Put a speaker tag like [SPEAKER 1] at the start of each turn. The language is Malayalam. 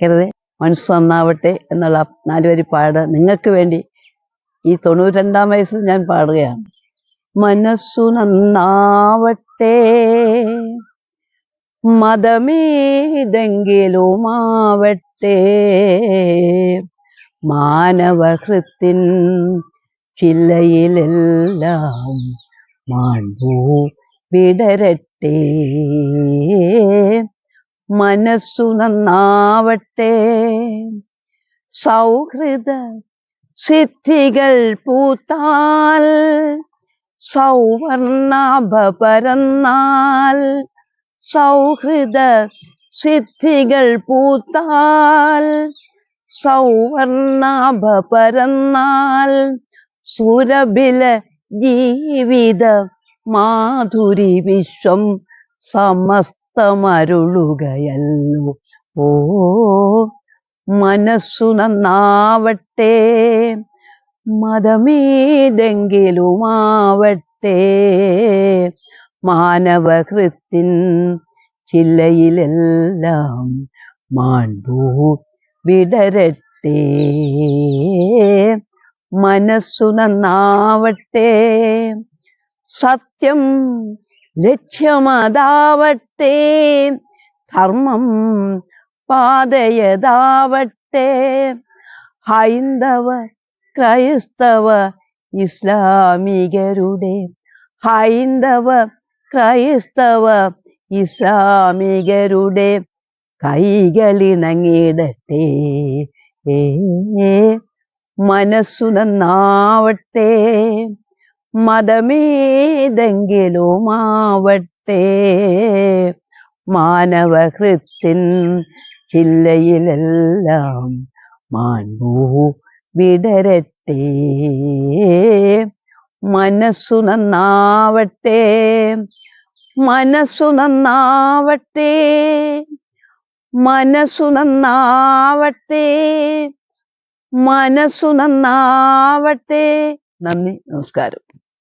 [SPEAKER 1] മറക്കരുത് മനസ്സ് നന്നാവട്ടെ എന്നുള്ള നാലുവരി പാട് നിങ്ങൾക്ക് വേണ്ടി ഈ തൊണ്ണൂറ്റിരണ്ടാം വയസ്സിൽ ഞാൻ പാടുകയാണ്. മനസ്സു നന്നാവട്ടെ. മതമേതെങ്കിലുമാവട്ടെ. മാനവഹൃത്തിൻ ചില്ലയിലെല്ലാം മാൺപൂ വിടരട്ടെ. മനസ്സു നന്നാവട്ടെ. സൗഹൃദ സിദ്ധികൾ പൂത്താൽ സൗവർണാഭ പരന്നാൽ സൗഹൃദ സിദ്ധികൾ പൂത്താൽ സൗവർണാഭ പരന്നാൽ സുരഭില ജീവിത മാധുരി വിശ്വം സമസ്തമരുളുകയല്ലോ ഓ മനസ്സു നന്നാവട്ടെ മതമേതെങ്കിലുമാവട്ടെ. മാനവഹൃത്തിൻ ചില്ലയിലെല്ലാം മാണ്ടൂ വിടരട്ടെ. മനസ്സു നന്നാവട്ടെ സത്യം ലക്ഷ്യമതാവട്ടെ ധർമ്മം പാതയതാവട്ടെ ഹൈന്ദവ ക്രൈസ്തവ ഇസ്ലാമികരുടെ ഹൈന്ദവ ക്രൈസ്തവ ഇസ്ലാമികരുടെ കൈകളിണങ്ങിടട്ടെ. മനസ്സു നന്നാവട്ടെ. മതമേതെങ്കിലുമാവട്ടെ. മാനവഹൃത്തിൻ ചില്ലയിലെല്ലാം മാൺപൂ വിടരട്ടെ. മനസ്സു നന്നാവട്ടെ. മനസ്സു നന്നാവട്ടെ. മനസ്സു നന്നാവട്ടെ. മനസ്സു നന്നാവട്ടെ. നന്ദി നമസ്കാരം.